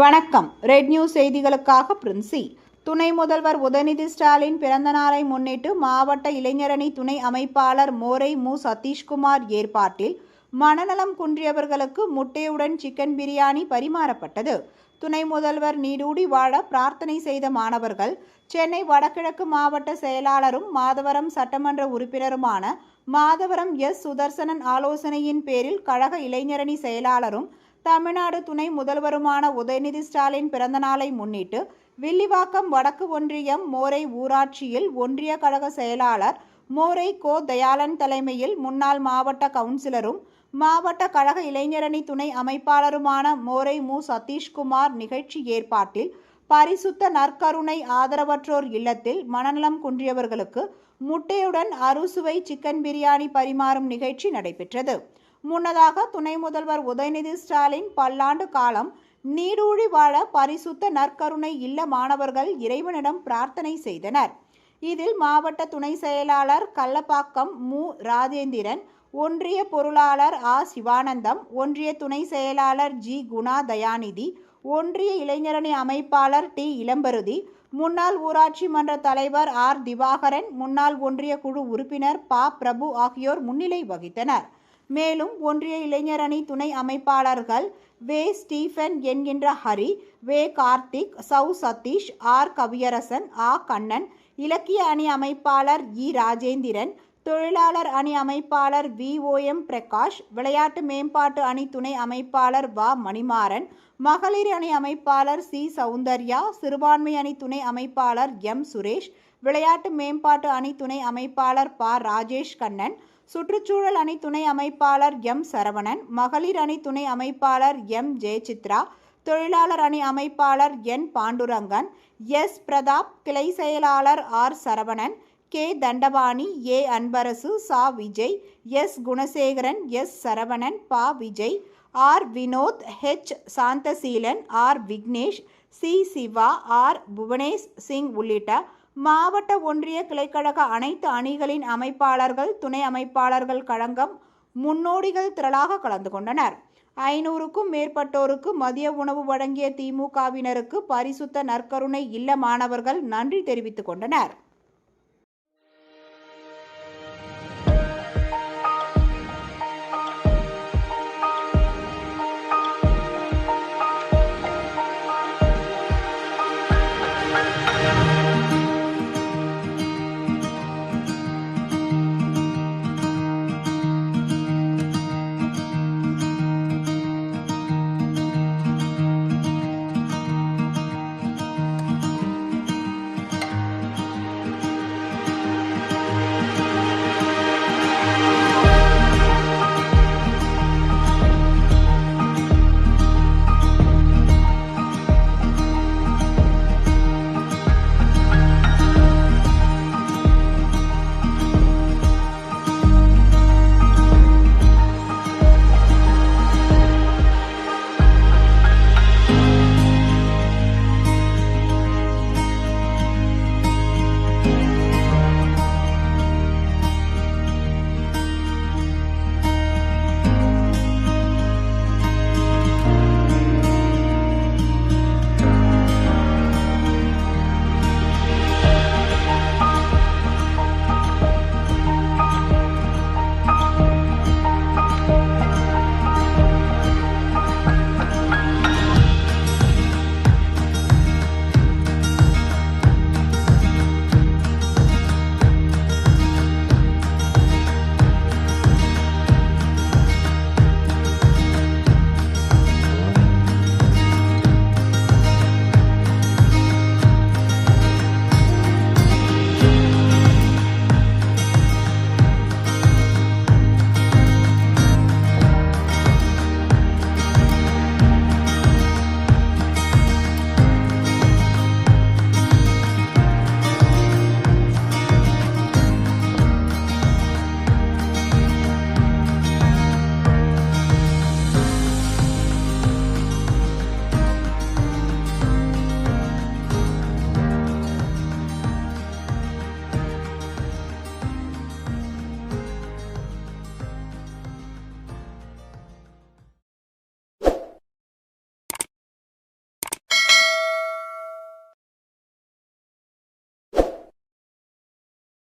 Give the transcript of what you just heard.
வணக்கம். Red news செய்திகளுக்காக பிரின்சி. துணை முதல்வர் உதயநிதி ஸ்டாலின் பிறந்த நாளை முன்னிட்டு மாவட்ட இளைஞரணி துணை அமைப்பாளர் மோரை மு. சதீஷ்குமார் ஏற்பாட்டில் மனநலம் குன்றியவர்களுக்கு முட்டையுடன் சிக்கன் பிரியாணி பரிமாறப்பட்டது. துணை முதல்வர் நீடூடி வாழ பிரார்த்தனை செய்த மாணவர்கள் சென்னை வடகிழக்கு மாவட்ட செயலாளரும் மாதவரம் சட்டமன்ற உறுப்பினருமான மாதவரம் எஸ். சுதர்சனன் ஆலோசனையின் பேரில் கழக இளைஞரணி செயலாளரும் தமிழ்நாடு துணை முதல்வருமான உதயநிதி ஸ்டாலின் பிறந்தநாளை முன்னிட்டு வில்லிவாக்கம் வடக்கு ஒன்றியம் மோரை ஊராட்சியில் ஒன்றிய கழக செயலாளர் மோரை கோ தயாளன் தலைமையில் முன்னாள் மாவட்ட கவுன்சிலரும் மாவட்ட கழக இளைஞரணி துணை அமைப்பாளருமான மோரை மு. சதீஷ்குமார் நிகழ்ச்சி ஏற்பாட்டில் பரிசுத்த நற்கருணை ஆதரவற்றோர் இல்லத்தில் மனநலம் குன்றியவர்களுக்கு முட்டையுடன் அறுசுவை சிக்கன் பிரியாணி பரிமாறும் நிகழ்ச்சி நடைபெற்றது. முன்னதாக துணை முதல்வர் உதயநிதி ஸ்டாலின் பல்லாண்டு காலம் நீடூழி வாழ பரிசுத்த நற்கருணை இல்ல மாணவர்கள் இறைவனிடம் பிரார்த்தனை செய்தனர். இதில் மாவட்ட துணை செயலாளர் கள்ளப்பாக்கம் மு. ராஜேந்திரன் ஒன்றிய பொருளாளர் ஆ. சிவானந்தம் ஒன்றிய துணை செயலாளர் ஜி. குணா தயாநிதி ஒன்றிய இளைஞரணி அமைப்பாளர் டி. இளம்பருதி முன்னாள் ஊராட்சி மன்ற தலைவர் ஆர். திவாகரன் முன்னாள் ஒன்றிய குழு உறுப்பினர் பா. பிரபு ஆகியோர் முன்னிலை வகித்தனர். மேலும் ஒன்றிய இளைஞரணி துணை அமைப்பாளர்கள் வே. ஸ்டீஃபன் என்கின்ற ஹரி வே. கார்த்திக் சௌ. சதீஷ் ஆர். கவியரசன் ஆ. கண்ணன் இலக்கிய அணி அமைப்பாளர் இ. ராஜேந்திரன் தொழிலாளர் அணி அமைப்பாளர் வி. பிரகாஷ் விளையாட்டு மேம்பாட்டு அணி துணை அமைப்பாளர் வ. மணிமாறன் மகளிர் அணி அமைப்பாளர் சி. சௌந்தர்யா சிறுபான்மை அணி துணை அமைப்பாளர் எம். சுரேஷ் விளையாட்டு மேம்பாட்டு அணி துணை அமைப்பாளர் ப. ராஜேஷ் கண்ணன் சுற்றுச்சூழல் அணி துணை அமைப்பாளர் எம் சரவணன் மகளிர் அணி துணை அமைப்பாளர் எம் ஜெயசித்ரா தொழிலாளர் அணி அமைப்பாளர் என் பாண்டுரங்கன் எஸ் பிரதாப் கிளை செயலாளர் R Saravanan K Thandapani A Anbarasu சா விஜய் எஸ் குணசேகரன் எஸ் சரவணன் பா Vijay R Vinoth H Santhaseelan R Vignesh C Siva R Bhuvanesh Singh உள்ளிட்ட மாவட்ட ஒன்றிய கிளைக்கழக அனைத்து அணிகளின் அமைப்பாளர்கள் துணை அமைப்பாளர்கள் கழகம் முன்னோடிகள் திரளாக கலந்து கொண்டனர். ஐநூறுக்கும் மேற்பட்டோருக்கு மதிய உணவு வழங்கிய திமுகவினருக்கு பரிசுத்த நற்கருணை இல்ல மாணவர்கள் நன்றி தெரிவித்துக் கொண்டனர்.